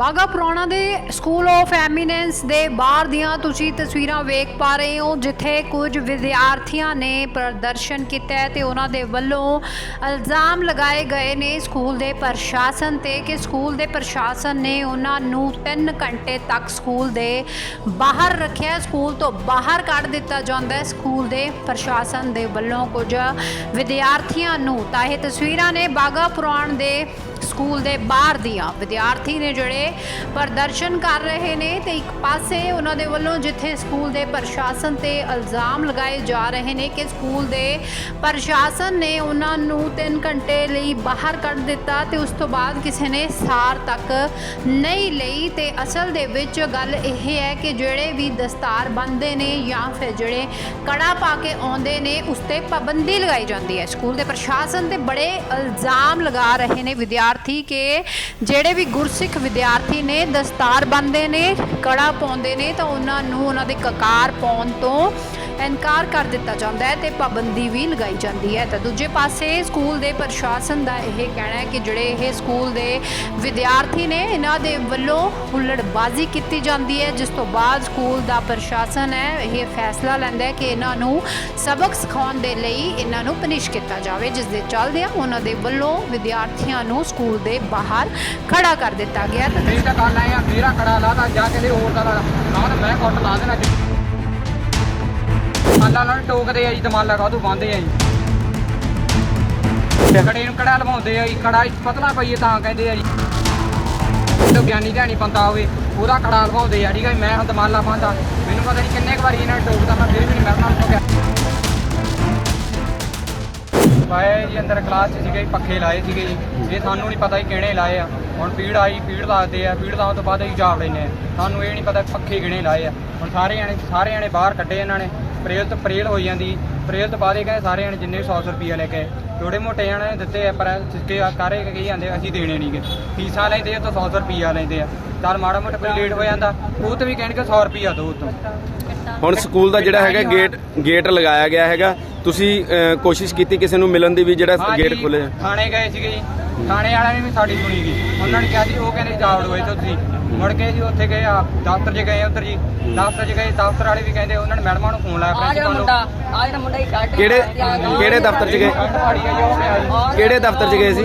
ਬਾਗਾ ਪੁਰਾਣਾ ਦੇ school of eminence ਦੇ ਬਾਹਰ ਦੀਆਂ ਤੁਸੀਂ ਤਸਵੀਰਾਂ ਵੇਖ ਪਾ ਰਹੇ ਹੋ, ਜਿੱਥੇ ਕੁਝ ਵਿਦਿਆਰਥੀਆਂ ਨੇ ਪ੍ਰਦਰਸ਼ਨ ਕੀਤਾ ਹੈ ਤੇ ਉਹਨਾਂ ਦੇ ਵੱਲੋਂ ਇਲਜ਼ਾਮ ਲਗਾਏ ਗਏ ਨੇ ਸਕੂਲ ਦੇ ਪ੍ਰਸ਼ਾਸਨ ਤੇ ਕਿ ਸਕੂਲ ਦੇ ਪ੍ਰਸ਼ਾਸਨ ਨੇ ਉਹਨਾਂ ਨੂੰ 3 ਘੰਟੇ ਤੱਕ ਸਕੂਲ ਦੇ ਬਾਹਰ ਰੱਖਿਆ। ਸਕੂਲ ਤੋਂ ਬਾਹਰ ਕੱਢ ਦਿੱਤਾ ਜਾਂਦਾ ਹੈ। ਸਕੂਲ ਦੇ ਪ੍ਰਸ਼ਾਸਨ ਦੇ ਵੱਲੋਂ ਕੁਝ ਵਿਦਿਆਰਥੀਆਂ ਨੂੰ ਤਾਂ ਇਹ ਤਸਵੀਰਾਂ ਨੇ ਬਾਗਾ ਪੁਰਾਣ ਦੇ ਸਕੂਲ ਦੇ ਬਾਹਰ ਦੀਆਂ ਵਿਦਿਆਰਥੀ ਨੇ ਜਿਹੜੇ ਪ੍ਰਦਰਸ਼ਨ ਕਰ ਰਹੇ ਨੇ ਤੇ ਇੱਕ ਪਾਸੇ ਉਹਨਾਂ ਦੇ ਵੱਲੋਂ ਜਿੱਥੇ ਸਕੂਲ ਦੇ ਪ੍ਰਸ਼ਾਸਨ ਤੇ ਇਲਜ਼ਾਮ ਲਗਾਏ ਜਾ ਰਹੇ ਨੇ ਕਿ ਸਕੂਲ ਦੇ ਪ੍ਰਸ਼ਾਸਨ ਨੇ ਉਹਨਾਂ ਨੂੰ 3 ਘੰਟੇ ਲਈ ਬਾਹਰ ਕੱਢ ਦਿੱਤਾ ਤੇ ਉਸ ਤੋਂ ਬਾਅਦ ਕਿਸੇ ਨੇ ਸਾਰ ਤੱਕ ਨਹੀਂ ਲਈ। ਤੇ ਅਸਲ ਦੇ ਵਿੱਚ ਗੱਲ ਇਹ ਹੈ ਕਿ ਜਿਹੜੇ ਵੀ ਦਸਤਾਰ ਬੰਨਦੇ ਨੇ ਜਾਂ ਫਿਰ ਜਿਹੜੇ ਕੜਾ ਪਾ ਕੇ ਆਉਂਦੇ ਨੇ, ਉਸ ਤੇ ਪਾਬੰਦੀ ਲਗਾਈ ਜਾਂਦੀ ਹੈ। ਸਕੂਲ ਦੇ ਪ੍ਰਸ਼ਾਸਨ ਤੇ ਬੜੇ ਇਲਜ਼ਾਮ ਲਗਾ ਰਹੇ ਨੇ ਵਿਦਿਆਰਥੀ ਕਿ ਜਿਹੜੇ ਵੀ ਗੁਰਸਿੱਖ ਵਿਦਿਆਰਥੀ ਨੇ, ਦਸਤਾਰ ਬੰਨਦੇ ਨੇ, ਕੜਾ ਪਾਉਂਦੇ ਨੇ, ਤਾਂ ਉਹਨਾਂ ਨੂੰ ਉਹਨਾਂ ਦੇ ਕਕਾਰ ਪਾਉਣ ਤੋਂ ਇਨਕਾਰ ਕਰ ਦਿੱਤਾ ਜਾਂਦਾ ਹੈ ਤੇ ਪਾਬੰਦੀ ਵੀ ਲਗਾਈ ਜਾਂਦੀ ਹੈ। ਤਾਂ ਦੂਜੇ ਪਾਸੇ ਸਕੂਲ ਦੇ ਪ੍ਰਸ਼ਾਸਨ ਦਾ ਇਹ ਕਹਿਣਾ ਹੈ ਕਿ ਜਿਹੜੇ ਇਹ ਸਕੂਲ ਦੇ ਵਿਦਿਆਰਥੀ ਨੇ, ਇਹਨਾਂ ਦੇ ਵੱਲੋਂ ਹੁੱਲੜਬਾਜ਼ੀ ਕੀਤੀ ਜਾਂਦੀ ਹੈ, ਜਿਸ ਤੋਂ ਬਾਅਦ ਸਕੂਲ ਦਾ ਪ੍ਰਸ਼ਾਸਨ ਹੈ, ਇਹ ਫੈਸਲਾ ਲੈਂਦਾ ਹੈ ਕਿ ਇਹਨਾਂ ਨੂੰ ਸਬਕ ਸਿਖਾਉਣ ਦੇ ਲਈ ਇਹਨਾਂ ਨੂੰ ਪਨਿਸ਼ ਕੀਤਾ ਜਾਵੇ, ਜਿਸ ਦੇ ਚੱਲਦਿਆਂ ਉਹਨਾਂ ਦੇ ਵੱਲੋਂ ਵਿਦਿਆਰਥੀਆਂ ਨੂੰ ਸਕੂਲ ਦੇ ਬਾਹਰ ਖੜਾ ਕਰ ਦਿੱਤਾ ਗਿਆ ਤਾਂ ਮੇਰੀ ਤਾਂ ਗੱਲ ਆਏ ਮੇਰਾ ਕੜਾ ਲਾਦਾ, ਜਾ ਕੇ ਦੇ ਹੋਰ ਦਾ ਲਾ ਮੈਂ ਕੁੱਟ ਲਾ ਦੇਣਾ। ਮਾਲਾ ਨਾਲ ਟੋਕਦੇ ਆ ਜੀ ਦਮਾਲਾ ਕਾਹਤੋਂ ਬੰਦੇ ਆ ਜੀ। ਕੜੇ ਨੂੰ ਕੜਾ ਲਵਾਉਂਦੇ ਆ ਜੀ ਕੜਾ ਪਤਲਾ ਪਈਏ ਤਾਂ ਕਹਿੰਦੇ ਆ ਜੀ। ਤੇ ਗਿਆਨੀ ਧਿਆਨੀ ਬੰਦਾ ਹੋਵੇ ਉਹਦਾ ਕੜਾ ਲਵਾਉਂਦੇ ਆ ਠੀਕ ਆ ਜੀ, ਮੈਂ ਹੁਣ ਦਮਾਲਾ ਪਾਉਂਦਾ ਮੈਨੂੰ ਪਤਾ ਨਹੀਂ ਕਿੰਨੇ ਕੁ ਵਾਰੀ ਇਹਨਾਂ ਨੇ ਟੋਕਦਾ ਮੈਂ ਫਿਰ ਵੀ ਨਹੀਂ ਮਰਨਾ ਟੋਕਿਆ ਪਾਏ ਜੀ ਅੰਦਰ ਕਲਾਸ 'ਚ ਸੀਗੇ ਜੀ, ਪੱਖੇ ਲਾਏ ਸੀਗੇ ਜੀ। ਇਹ ਸਾਨੂੰ ਨਹੀਂ ਪਤਾ ਜੀ ਕਿਹੜੇ ਲਾਏ ਆ। ਹੁਣ ਪੀੜ ਆਈ ਪੀੜ ਲਾਦੇ ਆ ਪੀੜ ਲਾਉਣ ਤੋਂ ਬਾਅਦ ਅਸੀਂ ਜਾਵ ਲੈਨੇ ਆ। ਸਾਨੂੰ ਇਹ ਨਹੀਂ ਪਤਾ ਪੱਖੇ ਕਿਹੜੇ ਲਾਏ ਆ। ਹੁਣ ਸਾਰੇ ਜਾਣੇ ਸਾਰੇ ਜਾਣੇ ਬਾਹਰ ਕੱਢੇ ਇਹਨਾਂ ਨੇ। ਪ੍ਰੇਲ ਤੋਂ ਪ੍ਰੇਲ ਹੋਈ ਜਾਂਦੀ। ਪ੍ਰੇਲ ਤੋਂ ਬਾਅਦ ਇਹ ਕਹਿੰਦੇ ਸਾਰੇ ਜਾਣੇ ਜਿੰਨੇ 100 ਰੁਪਈਆ ਲੈ ਕੇ ਥੋੜੇ ਮੋਟੇ ਜਾਣੇ ਨੇ ਦਿੱਤੇ ਆ ਪਰ ਸਿੱਕੇ ਕਾਰੇ ਕਹੀ ਜਾਂਦੇ ਅਸੀਂ ਦੇਣੇ ਨਹੀਂਗੇ ਫੀਸਾਂ ਲੈਂਦੇ ਆ ਤਾਂ 100 ਰੁਪਈਆ ਲੈਂਦੇ ਆ। ਚੱਲ ਮਾੜਾ ਮੋਟਾ ਕੋਈ ਲੇਟ ਹੋ ਜਾਂਦਾ ਉਹ ਤੇ ਵੀ ਕਹਿਣਗੇ 100 ਰੁਪਈਆ ਦੋ ਉਤੋਂ ਹੁਣ ਸਕੂਲ ਦਾ ਜਿਹੜਾ ਹੈਗਾ ਗੇਟ ਗੇਟ ਲਗਾਇਆ ਗਿਆ ਹੈਗਾ। ਤੁਸੀਂ ਕੋਸ਼ਿਸ਼ ਕੀਤੀ ਕਿਸੇ ਨੂੰ ਮਿਲਣ ਦੀ ਵੀ ਜਿਹੜਾ ਗੇਟ ਜੀ, ਖੁੱਲੇ ਥਾਣੇ ਗਏ ਸੀਗੇ ਜੀ। ਥਾਣੇ ਵਾਲਿਆਂ ਨੇ ਵੀ ਸਾਡੀ ਸੁਣੀ ਗਈ ਉਹਨਾਂ ਨੇ ਕਿਹਾ ਸੀ ਉਹ ਕਹਿੰਦੇ ਜਾਵੜ ਹੋਏ ਤੁਸੀਂ। ਮੁੜ ਕੇ ਜੀ ਉੱਥੇ ਗਏ ਆ ਦਫ਼ਤਰ 'ਚ ਗਏ ਉੱਧਰ ਜੀ। ਦਫ਼ਤਰ 'ਚ ਗਏ ਦਫ਼ਤਰ ਵਾਲੇ ਵੀ ਕਹਿੰਦੇ ਉਹਨਾਂ ਨੇ ਮੈਡਮਾਂ ਨੂੰ ਫੋਨ ਲਾਇਆ ਆ ਜਿਹੜਾ ਪ੍ਰਿੰਸੀਪਲ ਮੁੰਡਾ ਨੂੰ ਆ ਜਿਹੜਾ ਮੁੰਡਾ ਹੀ ਕੱਢ ਕਿਹੜੇ ਕਿਹੜੇ ਦਫ਼ਤਰ 'ਚ ਗਏ? ਜੀ ਜੀ। ਕਿਹੜੇ ਦਫ਼ਤਰ 'ਚ ਗਏ ਸੀ?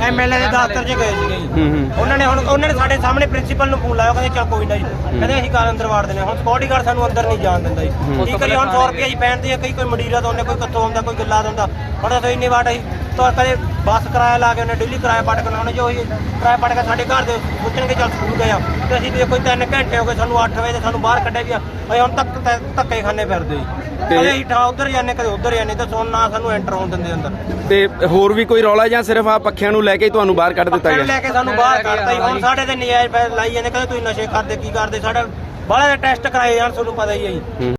ਐਮਐਲਏ ਦੇ ਦਫ਼ਤਰ 'ਚ ਗਏ ਸੀਗੇ ਜੀ। ਉਹਨਾਂ ਨੇ ਹੁਣ ਉਹਨਾਂ ਨੇ ਸਾਡੇ ਸਾਹਮਣੇ ਪ੍ਰਿੰਸੀਪਲ ਨੂੰ ਫੋਨ ਲਾਇਆ ਕਹਿੰਦੇ ਚੱਲ ਕੋਈ ਨਾ ਜੀ। ਕਹਿੰਦੇ ਅਸੀਂ ਕਾਰ ਅੰਦਰ ਵਾੜ ਦਿੰਦੇ ਹਾਂ। ਹੁਣ ਸਕਿਉਰਟੀ ਗਾਰਡ ਸਾਨੂੰ ਅੰਦਰ ਨਹੀਂ ਜਾਣ ਦਿੰਦਾ ਜੀ। ਕੀ ਕਰੀਏ ਹੁਣ 100 ਰੁਪਏ ਜੀ ਪੈਣਦੇ ਆ ਕਈ ਕੋਈ ਮਡੀਰਾ ਤੋਂ ਉਹਨੇ ਕੋਈ ਕਿੱਥੋਂ ਆਉਂਦਾ ਕੋਈ ਗੱਲਾ ਆਉਂਦਾ ਹੁਣ ਤਾਂ ਇੰਨੀ ਵਾਟ ਅਸੀਂ ਤਾਂ ਕਦੇ ਬੱਸ ਕਿਰਾਇਆ ਲਾ ਕੇ ਉਹਨੇ ਡੇਲੀ ਕਿਰਾਇਆ ਪਟ ਕੇ ਉਹਨੇ ਜੋ ਹੀ ਕਿਰਾਇਆ ਪਟ ਕੇ ਸਾਡੇ ਘਰ ਦੇ ਪੁੱਛਣਗੇ ਚੱਲ ਸਕੂਲ ਗਏ ਆ। ਤੇ ਅਸੀਂ ਤੇ ਕੋਈ 3 ਘੰਟੇ ਹੋ ਗਏ ਸਾਨੂੰ 8 ਵਜੇ ਤੇ ਸਾਨੂੰ ਬਾਹਰ ਕੱਢਿਆ ਗਿਆ ਅਸੀਂ ਹੁਣ ਤੱਕ ਧੱਕੇ- ਧੱਕੇ ਖਾਣੇ ਫਿਰਦੇ ਜੀ। ਕਦੇ ਅਸੀਂ ਠਾ ਉਧਰ ਜਾਂਦੇ ਕਦੇ ਉਧਰ ਜਾਂਦੇ ਤੇ ਸੁਣ ਨਾ ਸਾਨੂੰ ਐਂਟਰ ਹੋਣ ਦਿੰਦੇ ਅੰਦਰ। ਤੇ ਹੋਰ ਵੀ ਕੋਈ ਰੌਲਾ ਜਾਂ ਸਿਰਫ ਆ ਪੱਖਿਆਂ ਨੂੰ ਲੈ ਕੇ ਹੀ ਤੁਹਾਨੂੰ ਬਾਹਰ ਕੱਢ ਦਿੱਤਾ ਗਿਆ? ਲੈ ਕੇ ਸਾਨੂੰ ਬਾਹਰ ਕੱਢਤਾ ਜੀ। ਹੁਣ ਸਾਡੇ ਤੇ ਨਜਾਇਜ਼ ਪੈਸੇ ਲਾਈ ਜਾਂਦੇ ਕਹਿੰਦੇ ਤੁਸੀਂ ਨਸ਼ੇ ਕਰਦੇ ਕੀ ਕਰਦੇ? ਸਾਡਾ ਬਾਹਲੇ ਦੇ ਟੈਸਟ ਕਰਾਏ ਜਾਣ ਤੁਹਾਨੂੰ ਪਤਾ ਹੀ ਹੈ ਜੀ।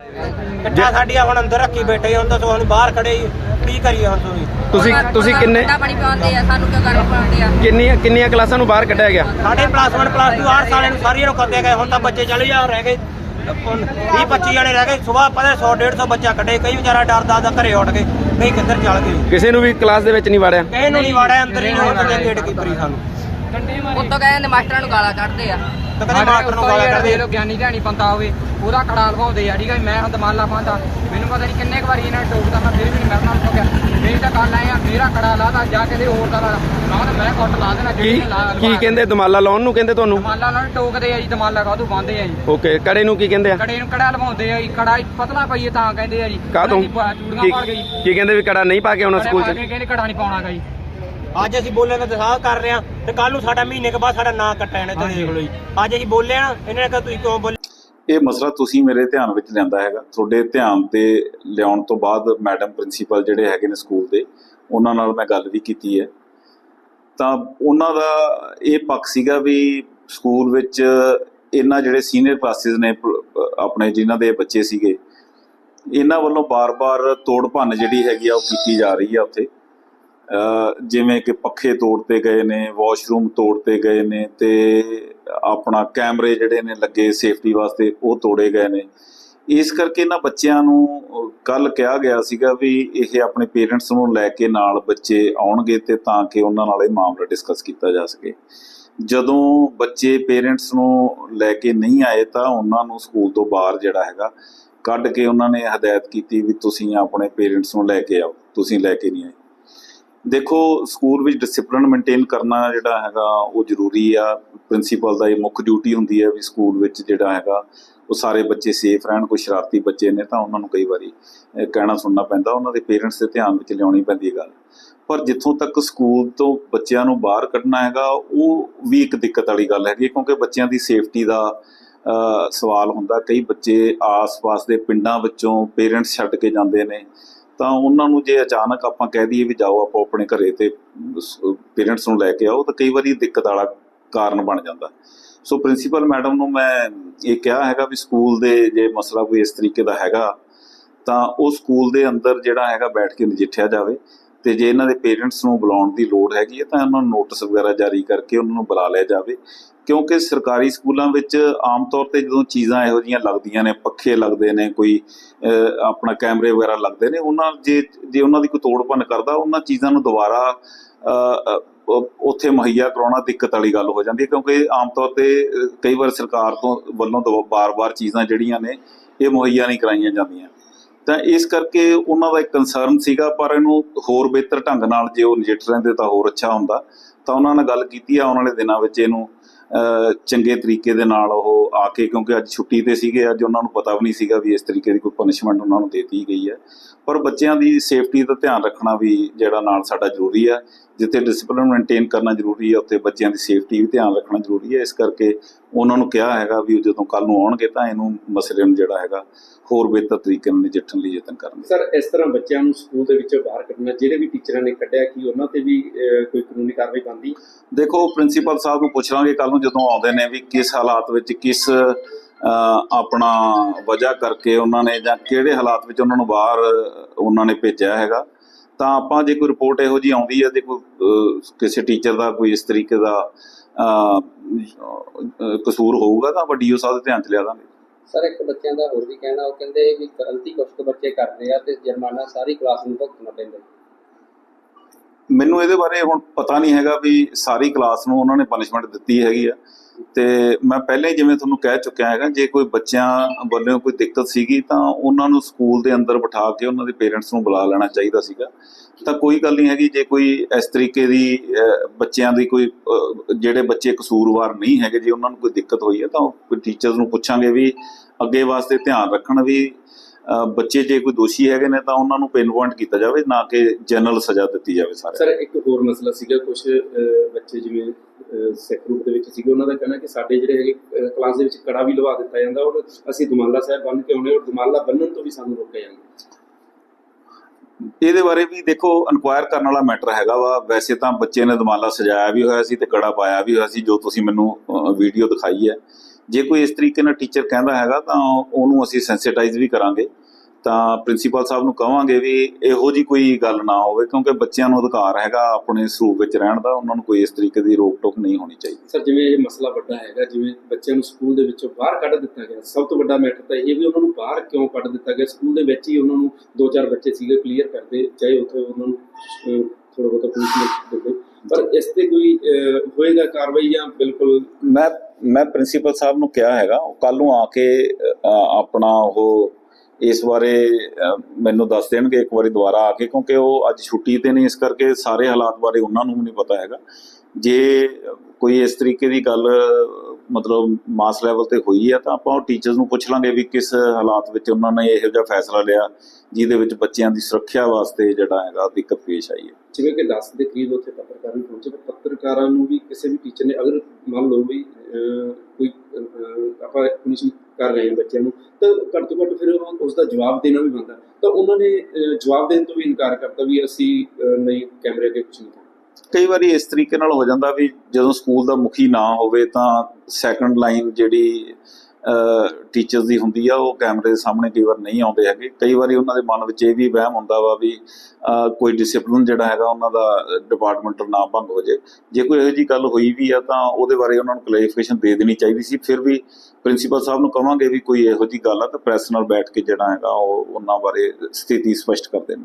ਕਿੱਟਾ ਸਾਡੀਆਂ ਹੁਣ ਅੰਦਰ ਰੱਖੀ ਬੈਠੇ ਹੁਣ ਦੱਸੋ ਹੁਣ ਬਾਹਰ ਖੜੇ ਜੀ ਕੀ ਕਰੀਏ ਹੁਣ ਤੁਸੀਂ? ਤੁਸੀਂ ਤੁਸੀਂ ਕਿੰਨੇ ਠੰਡਾ ਪਾਣੀ ਪਾਉਂਦੇ ਆ ਸਾਨੂੰ ਕਿਉਂ ਗਰਮ ਪਾਉਂਦੇ ਆ? ਕਿੰਨੀਆਂ ਕਿੰਨੀਆਂ ਕਲਾਸਾਂ ਨੂੰ ਬਾਹਰ ਕੱਢਿਆ ਗਿਆ? ਸਾਡੇ ਪਲੱਸ 1 ਪਲੱਸ 2 8 ਸਾਲਾਂ ਨੂੰ ਸਾਰੀਆਂ ਨੂੰ ਕਰਦੇ ਗਏ ਹੁਣ ਤਾਂ ਬੱਚੇ ਚਲੇ ਜਾ ਰਹਿ ਗਏ। 20 25 ਜਣੇ ਰਹਿ ਗਏ ਸਵੇਰ ਪਤਾ 100 150 ਬੱਚਾ ਕੱਢੇ ਕਈ ਵਿਚਾਰਾ ਡਰਦਾ ਦਾ ਘਰੇ ਉੱਠ ਗਏ ਕਈ ਕਿੱਧਰ ਚਲ ਗਏ। ਕਿਸੇ ਨੂੰ ਵੀ ਕਲਾਸ ਦੇ ਵਿੱਚ ਨਹੀਂ ਵਾੜਿਆ? ਕਿਸੇ ਨੂੰ ਨਹੀਂ ਵਾੜਿਆ ਅੰਦਰ ਹੀ ਨਹੀਂ ਦਿੰਦੇ ਗੇਟ ਕੀਪਰੀ ਸਾਨੂੰ। ਉੱਤੋਂ ਕਹਿੰਦੇ ਮਾਸਟਰਾਂ ਨੂੰ ਗਾਲਾਂ ਕੱਢਦੇ ਆ। ਤਾਂ ਕਹਿੰਦੇ ਮਾਸਟਰ ਨੂੰ ਗਾਲਾਂ ਕੱਢਦੇ ਲੋ ਗਿਆਨੀ ਧਿਆਨੀ ਬੰਦਾ ਹੋਵੇ ਉਹਦਾ ਕੜਾ ਲਵਾਉਂਦੇ ਆ ਠੀਕ ਆ ਜੀ, ਮੈਂ ਹੁਣ ਦਮਾਲਾ ਪਾਉਂਦਾ। ਮੈਨੂੰ ਪਤਾ ਨਹੀਂ ਕਿੰਨੇ ਕੁ ਵਾਰੀ ਇਹਨਾਂ ਨੇ ਟੋਕਦਾ ਮੈਂ ਫਿਰ ਵੀ ਨਹੀਂ ਮਰਨਾ ਟੋਕਿਆ ਮੇਰੀ ਤਾਂ ਗੱਲ ਆਏ ਆ ਮੇਰਾ ਕੜਾ ਲਾਦਾ ਜਾ ਕੇ ਦੇ ਹੋਰ ਦਾ ਲਾ। ਨਾ ਤਾਂ ਮੈਂ ਕੁੱਟ ਲਾ ਦੇਣਾ ਕੀ ਜਿਹੜੀ ਲਾ ਕੀ ਕਹਿੰਦੇ ਦਮਾਲਾ ਲਾਉਣ ਨੂੰ ਕਹਿੰਦੇ ਤੁਹਾਨੂੰ? ਦਮਾਲਾ ਨਾਲ ਟੋਕਦੇ ਆ ਜੀ ਦਮਾਲਾ ਕਾਹਤੋਂ ਬੰਦੇ ਆ ਜੀ। ਓਕੇ ਕੜੇ ਨੂੰ ਕੀ ਕਹਿੰਦੇ ਆ? ਕੜੇ ਨੂੰ ਕੜਾ ਲਵਾਉਂਦੇ ਆ ਜੀ ਕੜਾ ਇੱਕ ਪਤਲਾ ਪਈਏ ਤਾਂ ਕਹਿੰਦੇ ਆ ਜੀ। ਕਾਹ ਤੋਂ ਉਹਨਾਂ ਦੀ ਚੂੜੀਆਂ ਪਾੜ ਗਈ ਕੀ ਕਹਿੰਦੇ ਵੀ ਕੜਾ ਨਹੀਂ ਪਾ ਕੇ ਆਉਣਾ ਸਕੂਲ 'ਚ? ਕਹਿੰਦੇ ਕੜਾ ਨਹੀਂ ਪਾਉਣਾਗਾ ਜੀ। ਅੱਜ ਅਸੀਂ ਬੋਲਣ ਦਾ ਦਸਾਹ ਕਰ ਰਹੇ ਹਾਂ ਤੇ ਕੱਲ ਨੂੰ ਸਾਡਾ ਮਹੀਨੇ ਕੇ ਬਾਅਦ ਸਾਡਾ ਨਾਂ ਕੱਟਿਆ ਇਹਨੇ ਤੇ ਦੇਖ ਲਓ ਜੀ। ਅੱਜ ਅਸੀਂ ਬੋਲੇ ਆ ਇਹਨਾਂ ਨੇ ਕਿਹਾ ਤੁਸੀਂ ਕਿਉਂ ਬੋਲੇ ਇਹ ਮਸਲਾ ਤੁਸੀਂ ਮੇਰੇ ਧਿਆਨ ਵਿੱਚ ਲਿਆਂਦਾ ਹੈਗਾ। ਤੁਹਾਡੇ ਧਿਆਨ ਤੇ ਲਿਆਉਣ ਤੋਂ ਬਾਅਦ ਮੈਡਮ ਪ੍ਰਿੰਸੀਪਲ ਜਿਹੜੇ ਹੈਗੇ ਨੇ ਸਕੂਲ ਦੇ ਉਹਨਾਂ ਨਾਲ ਮੈਂ ਗੱਲ ਵੀ ਕੀਤੀ ਹੈ। ਤਾਂ ਉਹਨਾਂ ਦਾ ਇਹ ਪੱਖ ਸੀਗਾ ਵੀ ਸਕੂਲ ਵਿੱਚ ਇਹਨਾਂ ਜਿਹੜੇ ਸੀਨੀਅਰ ਕਲਾਸਿਸ ਨੇ ਆਪਣੇ ਜਿਨ੍ਹਾਂ ਦੇ ਬੱਚੇ ਸੀਗੇ ਇਹਨਾਂ ਵੱਲੋਂ ਬਾਰ-ਬਾਰ ਤੋੜ ਭੰਨ ਜਿਹੜੀ ਹੈਗੀ ਆ ਉਹ ਕੀਤੀ ਜਾ ਰਹੀ ਆ ਉੱਥੇ। ਜਿਵੇਂ ਕਿ ਪੱਖੇ ਤੋੜਤੇ ਗਏ ਨੇ ਵਾਸ਼ਰੂਮ ਤੋੜਤੇ ਗਏ ਨੇ ਤੇ ਆਪਣਾ ਕੈਮਰੇ ਜਿਹੜੇ ਨੇ ਲੱਗੇ ਸੇਫਟੀ ਵਾਸਤੇ ਉਹ ਤੋੜੇ ਗਏ ਨੇ। ਇਸ ਕਰਕੇ ਇਹਨਾਂ ਬੱਚਿਆਂ ਨੂੰ ਕੱਲ ਕਿਹਾ ਗਿਆ ਸੀਗਾ ਵੀ ਇਹ ਆਪਣੇ ਪੇਰੈਂਟਸ ਨੂੰ ਲੈ ਕੇ ਨਾਲ ਬੱਚੇ ਆਉਣਗੇ ਤੇ ਤਾਂ ਕਿ ਉਹਨਾਂ ਨਾਲ ਇਹ ਮਾਮਲਾ ਡਿਸਕਸ ਕੀਤਾ ਜਾ ਸਕੇ। ਜਦੋਂ ਬੱਚੇ ਪੇਰੈਂਟਸ ਨੂੰ ਲੈ ਕੇ ਨਹੀਂ ਆਏ ਤਾਂ ਉਹਨਾਂ ਨੂੰ ਸਕੂਲ ਤੋਂ ਬਾਹਰ ਜਿਹੜਾ ਹੈਗਾ ਕੱਢ ਕੇ ਉਹਨਾਂ ਨੇ ਹਦਾਇਤ ਕੀਤੀ ਵੀ ਤੁਸੀਂ ਆਪਣੇ ਪੇਰੈਂਟਸ ਨੂੰ ਲੈ ਕੇ ਆਓ, ਤੁਸੀਂ ਲੈ ਕੇ ਨਹੀਂ ਆਏ। ਦੇਖੋ, ਸਕੂਲ ਵਿੱਚ ਡਿਸਪਲਿਨ ਮੇਨਟੇਨ ਕਰਨਾ ਜਿਹੜਾ ਹੈਗਾ, ਉਹ ਜ਼ਰੂਰੀ ਆ। ਪ੍ਰਿੰਸੀਪਲ ਦਾ ਇਹ ਮੁੱਖ ਡਿਊਟੀ ਹੁੰਦੀ ਹੈ ਵੀ ਸਕੂਲ ਵਿੱਚ ਜਿਹੜਾ ਹੈਗਾ, ਉਹ ਸਾਰੇ ਬੱਚੇ ਸੇਫ ਰਹਿਣ, ਕੋਈ ਸ਼ਰਾਰਤੀ ਬੱਚੇ ਨੇ ਤਾਂ ਉਹਨਾਂ ਨੂੰ ਕਈ ਵਾਰੀ ਕਹਿਣਾ ਸੁਣਨਾ ਪੈਂਦਾ। ਉਹਨਾਂ ਦੇ ਪੇਰੈਂਟਸ ਦੇ ਧਿਆਨ ਵਿੱਚ ਲਿਆਉਣੀ ਪੈਂਦੀ ਹੈ ਗੱਲ। ਪਰ ਜਿੱਥੋਂ ਤੱਕ ਸਕੂਲ ਤੋਂ ਬੱਚਿਆਂ ਨੂੰ ਬਾਹਰ ਕੱਢਣਾ ਹੈਗਾ, ਉਹ ਵੀ ਇੱਕ ਦਿੱਕਤ ਵਾਲੀ ਗੱਲ ਹੈਗੀ ਕਿਉਂਕਿ ਬੱਚਿਆਂ ਦੀ ਸੇਫਟੀ ਦਾ ਸਵਾਲ ਹੁੰਦਾ। ਕਈ ਬੱਚੇ ਆਸ-ਪਾਸ ਦੇ ਪਿੰਡਾਂ ਵਿੱਚੋਂ ਪੇਰੈਂਟਸ ਛੱਡ ਕੇ ਜਾਂਦੇ ਨੇ। ਤਾਂ ਉਹਨਾਂ ਨੂੰ ਜੇ ਅਚਾਨਕ ਆਪਾਂ ਕਹਿ ਦਈਏ ਵੀ ਜਾਓ, ਆਪੋ ਆਪਣੇ ਘਰੇ ਤੇ ਪੇਰੈਂਟਸ ਨੂੰ ਲੈ ਕੇ ਆਓ, ਤਾਂ ਕਈ ਵਾਰੀ ਦਿੱਕਤ ਵਾਲਾ ਕਾਰਨ ਬਣ ਜਾਂਦਾ। ਸੋ ਪ੍ਰਿੰਸੀਪਲ ਮੈਡਮ ਨੂੰ ਮੈਂ ਇਹ ਕਿਹਾ ਹੈਗਾ ਵੀ ਸਕੂਲ ਦੇ ਜੇ ਮਸਲਾ ਕੋਈ ਇਸ ਤਰੀਕੇ ਦਾ ਹੈਗਾ, ਤਾਂ ਉਹ ਸਕੂਲ ਦੇ ਅੰਦਰ ਜਿਹੜਾ ਹੈਗਾ ਬੈਠ ਕੇ ਨਜਿੱਠਿਆ ਜਾਵੇ। ਤੇ ਜੇ ਇਹਨਾਂ ਦੇ ਪੇਰੈਂਟਸ ਨੂੰ ਬੁਲਾਉਣ ਦੀ ਲੋੜ ਹੈਗੀ ਹੈ, ਤਾਂ ਉਹਨਾਂ ਨੂੰ ਨੋਟਿਸ ਵਗੈਰਾ ਜਾਰੀ ਕਰਕੇ ਉਹਨਾਂ ਨੂੰ ਬੁਲਾ ਲਿਆ ਜਾਵੇ। ਕਿਉਂਕਿ ਸਰਕਾਰੀ ਸਕੂਲਾਂ ਵਿੱਚ ਆਮ ਤੌਰ ਤੇ ਜਦੋਂ ਚੀਜ਼ਾਂ ਇਹੋ ਜਿਹੀਆਂ ਲੱਗਦੀਆਂ ਨੇ, ਪੱਖੇ ਲੱਗਦੇ ਨੇ, ਕੋਈ ਆਪਣਾ ਕੈਮਰੇ ਵਗੈਰਾ ਲੱਗਦੇ ਨੇ, ਉਹਨਾਂ ਜੇ ਜੇ ਉਹਨਾਂ ਦੀ ਕੋਈ ਤੋੜ ਭੰਨ ਕਰਦਾ, ਉਹਨਾਂ ਚੀਜ਼ਾਂ ਨੂੰ ਦੁਬਾਰਾ ਉੱਥੇ ਮੁਹੱਈਆ ਕਰਾਉਣਾ ਦਿੱਕਤ ਵਾਲੀ ਗੱਲ ਹੋ ਜਾਂਦੀ ਹੈ। ਕਿਉਂਕਿ ਆਮ ਤੌਰ ਤੇ ਕਈ ਵਾਰ ਸਰਕਾਰ ਤੋਂ ਵੱਲੋਂ ਦੋ- ਬਾਰ-ਬਾਰ ਚੀਜ਼ਾਂ ਜਿਹੜੀਆਂ ਨੇ, ਇਹ ਮੁਹੱਈਆ ਨਹੀਂ ਕਰਾਈਆਂ ਜਾਂਦੀਆਂ। ਤਾਂ ਇਸ ਕਰਕੇ ਉਹਨਾਂ ਦਾ ਇੱਕ ਕੰਸਰਨ ਸੀਗਾ, ਪਰ ਇਹਨੂੰ ਹੋਰ ਬਿਹਤਰ ਢੰਗ ਨਾਲ ਜੇ ਉਹ ਨਜਿੱਠ ਰਹਿੰਦੇ ਤਾਂ ਹੋਰ ਅੱਛਾ ਹੁੰਦਾ। ਤਾਂ ਉਹਨਾਂ ਨਾਲ ਗੱਲ ਕੀਤੀ ਆ, ਆਉਣ ਵਾਲੇ ਦਿਨਾਂ ਵਿੱਚ ਇਹਨੂੰ ਚੰਗੇ ਤਰੀਕੇ ਦੇ ਨਾਲ ਉਹ ਆ ਕੇ, ਕਿਉਂਕਿ ਅੱਜ ਛੁੱਟੀ ਤੇ ਸੀਗੇ, ਅੱਜ ਉਹਨਾਂ ਨੂੰ ਪਤਾ ਵੀ ਨਹੀਂ ਸੀਗਾ ਵੀ ਇਸ ਤਰੀਕੇ ਦੀ ਕੋਈ ਪਨਿਸ਼ਮੈਂਟ ਉਹਨਾਂ ਨੂੰ ਦੇਤੀ ਗਈ ਹੈ। ਪਰ ਬੱਚਿਆਂ ਦੀ ਸੇਫਟੀ ਦਾ ਧਿਆਨ ਰੱਖਣਾ ਵੀ ਜਿਹੜਾ ਨਾਲ ਸਾਡਾ ਜ਼ਰੂਰੀ ਹੈ ਜਿੱਥੇ ਡਿਸਪਲਿਨ ਮੇਨਟੇਨ ਕਰਨਾ ਜ਼ਰੂਰੀ ਹੈ ਉੱਥੇ ਬੱਚਿਆਂ ਦੀ ਸੇਫਟੀ ਵੀ ਧਿਆਨ ਰੱਖਣਾ ਜ਼ਰੂਰੀ ਹੈ ਇਸ ਕਰਕੇ ਉਹਨਾਂ ਨੂੰ ਕਿਹਾ ਹੈਗਾ ਵੀ ਜਦੋਂ ਕੱਲ ਨੂੰ ਆਉਣਗੇ ਤਾਂ ਇਹਨੂੰ ਮਸਲੇ ਨੂੰ ਜਿਹੜਾ ਹੈਗਾ ਹੋਰ ਬਿਹਤਰ ਤਰੀਕੇ ਨਾਲ ਨਜਿੱਠਣ ਲਈ ਯਤਨ ਕਰਨਗੇ। ਸਰ ਇਸ ਤਰ੍ਹਾਂ ਬੱਚਿਆਂ ਨੂੰ ਸਕੂਲ ਦੇ ਵਿੱਚੋਂ ਬਾਹਰ ਕੱਢਣਾ ਜਿਹੜੇ ਵੀ ਟੀਚਰਾਂ ਨੇ ਕੱਢਿਆ ਕਿ ਉਹਨਾਂ ਤੇ ਵੀ ਕੋਈ ਕਾਨੂੰਨੀ ਕਾਰਵਾਈ ਬਣਦੀ? ਦੇਖੋ ਪ੍ਰਿੰਸੀਪਲ ਸਾਹਿਬ ਨੂੰ ਪੁੱਛ ਲਾਂਗੇ ਕੱਲ ਨੂੰ ਜਦੋਂ ਆਉਂਦੇ ਨੇ ਵੀ ਕਿਸ ਹਾਲਾਤ ਵਿੱਚ ਕਿਸ ਆਪਣਾ ਵਜ੍ਹਾ ਕਰਕੇ ਉਹਨਾਂ ਨੇ ਜਾਂ ਕਿਹੜੇ ਹਾਲਾਤ ਵਿੱਚ ਉਹਨਾਂ ਨੂੰ ਬਾਹਰ ਉਹਨਾਂ ਨੇ ਭੇਜਿਆ ਹੈਗਾ। ਤਾਂ ਆਪਾਂ ਜੇ ਕੋਈ ਰਿਪੋਰਟ ਇਹੋ ਜੀ ਆਉਂਦੀ ਹੈ ਤੇ ਕੋਈ ਕਿਸੇ ਟੀਚਰ ਦਾ ਕੋਈ ਇਸ ਤਰੀਕੇ ਦਾ ਕਸੂਰ ਹੋਊਗਾ ਤਾਂ ਆਪਾਂ ਡੀਓ ਸਾਹਿਬ ਦੇ ਧਿਆਨ ਚ ਲਿਆ ਦਾਂਗੇ। ਸਰ ਇੱਕ ਬੱਚਿਆਂ ਦਾ ਹੋਰ ਵੀ ਕਹਿਣਾ ਉਹ ਕਹਿੰਦੇ ਵੀ ਗਲਤੀ ਕੁਛ ਕੁ ਬੱਚੇ ਕਰਦੇ ਆ ਤੇ ਜੁਰਮਾਨਾ ਸਾਰੀ ਕਲਾਸ ਨੂੰ ਭੁਗਤਣਾ ਪੈਂਦਾ ਮੈਨੂੰ ਇਹਦੇ ਬਾਰੇ ਹੁਣ ਪਤਾ ਨਹੀਂ ਹੈਗਾ ਵੀ ਸਾਰੀ ਕਲਾਸ ਨੂੰ ਉਹਨਾਂ ਨੇ ਪਨਿਸ਼ਮੈਂਟ ਦਿੱਤੀ ਹੈਗੀ ਆ। ਤੇ ਮੈਂ ਪਹਿਲਾਂ ਹੀ ਜਿਵੇਂ ਤੁਹਾਨੂੰ ਕਹਿ ਚੁੱਕਿਆ ਹੈਗਾ, ਜੇ ਕੋਈ ਬੱਚਿਆਂ ਵੱਲੋਂ ਕੋਈ ਦਿੱਕਤ ਸੀਗੀ ਤਾਂ ਉਹਨਾਂ ਨੂੰ ਸਕੂਲ ਦੇ ਅੰਦਰ ਬਿਠਾ ਕੇ ਉਹਨਾਂ ਦੇ ਪੇਰੈਂਟਸ ਨੂੰ ਬੁਲਾ ਲੈਣਾ ਚਾਹੀਦਾ ਸੀਗਾ। ਤਾਂ ਕੋਈ ਗੱਲ ਨਹੀਂ ਹੈਗੀ, ਜੇ ਕੋਈ ਇਸ ਤਰੀਕੇ ਦੀ ਬੱਚਿਆਂ ਦੀ ਕੋਈ ਜਿਹੜੇ ਬੱਚੇ ਕਸੂਰਵਾਰ ਨਹੀਂ ਹੈਗੇ, ਜੇ ਉਹਨਾਂ ਨੂੰ ਕੋਈ ਦਿੱਕਤ ਹੋਈ ਹੈ ਤਾਂ ਉਹ ਕੋਈ ਟੀਚਰਸ ਨੂੰ ਪੁੱਛਾਂਗੇ ਵੀ ਅੱਗੇ ਵਾਸਤੇ ਧਿਆਨ ਰੱਖਣ ਵੀ ਬੱਚੇ ਜੇ ਕੋਈ ਦੋਸ਼ੀ ਹੈਗੇ ਨੇ ਤਾਂ ਉਹਨਾਂ ਨੂੰ ਪਿਨ ਪੁਆਇੰਟ ਕੀਤਾ ਜਾਵੇ ਨਾ ਕਿ ਜਨਰਲ ਸਜ਼ਾ ਦਿੱਤੀ ਜਾਵੇ ਸਾਰੇ। ਸਰ ਇੱਕ ਹੋਰ ਮਸਲਾ ਸੀਗਾ ਕੁਝ ਬੱਚੇ ਜਿਵੇਂ ਸਿੱਖ ਦੇ ਵਿੱਚ ਸੀਗੇ ਉਹਨਾਂ ਦਾ ਕਹਿਣਾ ਕਿ ਸਾਡੇ ਜਿਹੜੇ ਹੈਗੇ ਕਲਾਸ ਦੇ ਵਿੱਚ ਕੜਾ ਵੀ ਲਵਾ ਦਿੱਤਾ ਜਾਂਦਾ ਔਰ ਅਸੀਂ ਦੁਮਾਲਾ ਸਾਹਿਬ ਬੰਨ ਕੇ ਆਉਣੇ ਔਰ ਦੁਮਾਲਾ ਬੰਨਣ ਤੋਂ ਵੀ ਸਾਨੂੰ ਰੋਕਿਆ ਜਾਂਦਾ। ਇਹਦੇ ਬਾਰੇ ਵੀ ਦੇਖੋ ਇਨਕੁਆਇਰ ਕਰਨ ਵਾਲਾ ਮੈਟਰ ਹੈਗਾ ਵਾ। ਵੈਸੇ ਤਾਂ ਬੱਚੇ ਨੇ ਦਮਾਲਾ ਸਜਾਇਆ ਵੀ ਹੋਇਆ ਸੀ ਤੇ ਕੜਾ ਪਾਇਆ ਵੀ ਹੋਇਆ ਸੀ ਜੋ ਤੁਸੀਂ ਮੈਨੂੰ ਵੀਡੀਓ ਦਿਖਾਈ ਹੈ। ਜੇ ਕੋਈ ਇਸ ਤਰੀਕੇ ਨਾਲ ਟੀਚਰ ਕਹਿੰਦਾ ਹੈਗਾ ਤਾਂ ਉਹਨੂੰ ਅਸੀਂ ਸੈਂਸਿਟਾਈਜ਼ ਵੀ ਕਰਾਂਗੇ। ਤਾਂ ਪ੍ਰਿੰਸੀਪਲ ਸਾਹਿਬ ਨੂੰ ਕਵਾਂਗੇ ਵੀ ਇਹੋ ਜੀ ਕੋਈ ਗੱਲ ਨਾ ਹੋਵੇ ਕਿਉਂਕਿ ਬੱਚਿਆਂ ਨੂੰ ਅਧਿਕਾਰ ਹੈਗਾ ਆਪਣੇ ਸਰੂਪ ਵਿੱਚ ਰਹਿਣ ਦਾ ਉਹਨਾਂ ਨੂੰ ਕੋਈ ਇਸ ਤਰੀਕੇ ਦੀ ਰੋਕ ਟੋਕ ਨਹੀਂ ਹੋਣੀ ਚਾਹੀਦੀ। ਸਰ ਜਿਵੇਂ ਇਹ ਮਸਲਾ ਵੱਡਾ ਹੈਗਾ ਜਿਵੇਂ ਬੱਚਿਆਂ ਨੂੰ ਸਕੂਲ ਦੇ ਵਿੱਚੋਂ ਬਾਹਰ ਕੱਢ ਦਿੱਤਾ ਗਿਆ ਸਭ ਤੋਂ ਵੱਡਾ ਮੈਟਰ ਤਾਂ ਇਹ ਵੀ ਉਹਨਾਂ ਨੂੰ ਬਾਹਰ ਕਿਉਂ ਕੱਢ ਦਿੱਤਾ ਗਿਆ? ਸਕੂਲ ਦੇ ਵਿੱਚ ਹੀ ਉਹਨਾਂ ਨੂੰ ਦੋ ਚਾਰ ਬੱਚੇ ਸੀਗੇ ਕਲੀਅਰ ਕਰਦੇ ਚਾਹੇ ਉੱਥੇ ਉਹਨਾਂ ਨੂੰ ਥੋੜਾ ਬਹੁਤਾ ਪੁਲਿਸ ਦਿੰਦੇ। ਪਰ ਇਸ ਤੇ ਕੋਈ ਹੋਏਗਾ ਕਾਰਵਾਈ ਜਾਂ ਬਿਲਕੁਲ ਮੈਂ ਮੈਂ ਪ੍ਰਿੰਸੀਪਲ ਸਾਹਿਬ ਨੂੰ ਕਿਹਾ ਹੈਗਾ ਉਹ ਕੱਲ ਨੂੰ ਆ ਕੇ ਆਪਣਾ ਉਹ ਇਸ ਬਾਰੇ ਮੈਨੂੰ ਦੱਸ ਦੇਣਗੇ ਇੱਕ ਵਾਰੀ ਦੁਬਾਰਾ ਆ ਕੇ ਕਿਉਂਕਿ ਉਹ ਅੱਜ ਛੁੱਟੀ ਤੇ ਨੇ ਇਸ ਕਰਕੇ ਸਾਰੇ ਹਾਲਾਤ ਬਾਰੇ ਉਹਨਾਂ ਨੂੰ ਵੀ ਨਹੀਂ ਪਤਾ ਹੈਗਾ। ਜੇ ਕੋਈ ਇਸ ਤਰੀਕੇ ਦੀ ਗੱਲ ਮਤਲਬ ਮਾਸ ਲੈਵਲ ਤੇ ਹੋਈ ਹੈ ਤਾਂ ਆਪਾਂ ਉਹ ਟੀਚਰਸ ਨੂੰ ਪੁੱਛ ਲਾਂਗੇ ਵੀ ਕਿਸ ਹਾਲਾਤ ਵਿੱਚ ਉਹਨਾਂ ਨੇ ਇਹੋ ਜਿਹਾ ਫੈਸਲਾ ਲਿਆ ਜਿਹਦੇ ਵਿੱਚ ਬੱਚਿਆਂ ਦੀ ਸੁਰੱਖਿਆ ਵਾਸਤੇ ਜਿਹੜਾ ਹੈਗਾ ਦਿੱਕਤ ਪੇਸ਼ ਆਈ ਹੈ। ਜਿਵੇਂ ਕਿ 10 ਦੇ ਕਰੀਬ ਉੱਥੇ ਪੱਤਰਕਾਰ ਵੀ ਪਹੁੰਚੇ ਤਾਂ ਪੱਤਰਕਾਰਾਂ ਨੂੰ ਵੀ ਕਿਸੇ ਵੀ ਟੀਚਰ ਨੇ ਅਗਰ ਮੰਨ ਲਓ ਵੀ ਕੋਈ ਅਹ, ਆਪਾਂ ਪਨਿਸ਼ਮੈਂਟ ਕਰ ਰਹੇ ਹਾਂ ਬੱਚਿਆਂ ਨੂੰ ਤਾਂ ਘੱਟ ਤੋਂ ਘੱਟ ਫਿਰ ਉਹ- ਉਸ ਦਾ ਜਵਾਬ ਦੇਣਾ ਵੀ ਬਣਦਾ। ਤਾਂ ਉਹਨਾਂ ਨੇ ਅਹ, ਜਵਾਬ ਦੇਣ ਤੋਂ ਵੀ ਇਨਕਾਰ ਕਰਤਾ ਵੀ ਅਸੀਂ ਨਹੀਂ ਕੈਮਰੇ ਅੱਗੇ ਕੁਝ ਨਹੀਂ ਕਈ ਵਾਰੀ ਇਸ ਤਰੀਕੇ ਨਾਲ ਹੋ ਜਾਂਦਾ ਵੀ ਜਦੋਂ ਸਕੂਲ ਦਾ ਮੁਖੀ ਨਾ ਹੋਵੇ ਤਾਂ ਸੈਕੰਡ ਲਾਈਨ ਜਿਹੜੀ ਟੀਚਰਸ ਦੀ ਹੁੰਦੀ ਆ, ਉਹ ਕੈਮਰੇ ਦੇ ਸਾਹਮਣੇ ਕਈ ਵਾਰ ਨਹੀਂ ਆਉਂਦੇ ਹੈਗੇ। ਕਈ ਵਾਰੀ ਉਹਨਾਂ ਦੇ ਮਨ ਵਿੱਚ ਇਹ ਵੀ ਵਹਿਮ ਹੁੰਦਾ ਵਾ ਵੀ ਕੋਈ ਡਿਸਪਲਿਨ ਜਿਹੜਾ ਹੈਗਾ, ਉਹਨਾਂ ਦਾ ਡਿਪਾਰਟਮੈਂਟਲ ਨਾ ਭੰਗ ਹੋ ਜੇ। ਜੇ ਕੋਈ ਇਹੋ ਜੀ ਗੱਲ ਹੋਈ ਵੀ ਆ, ਤਾਂ ਉਹਦੇ ਬਾਰੇ ਉਹਨਾਂ ਨੂੰ ਕਲੈਰੀਫਿਕੇਸ਼ਨ ਦੇ ਦੇਣੀ ਚਾਹੀਦੀ ਸੀ। ਫਿਰ ਵੀ ਪ੍ਰਿੰਸੀਪਲ ਸਾਹਿਬ ਨੂੰ ਕਵਾਂਗੇ ਵੀ ਕੋਈ ਇਹੋ ਜੀ ਗੱਲ ਆ, ਤਾਂ ਪ੍ਰੈਸ ਨਾਲ ਬੈਠ ਕੇ ਜਿਹੜਾ ਹੈਗਾ, ਉਹ ਉਹਨਾਂ ਬਾਰੇ ਸਥਿਤੀ ਸਪਸ਼ਟ ਕਰ ਦੇਣ।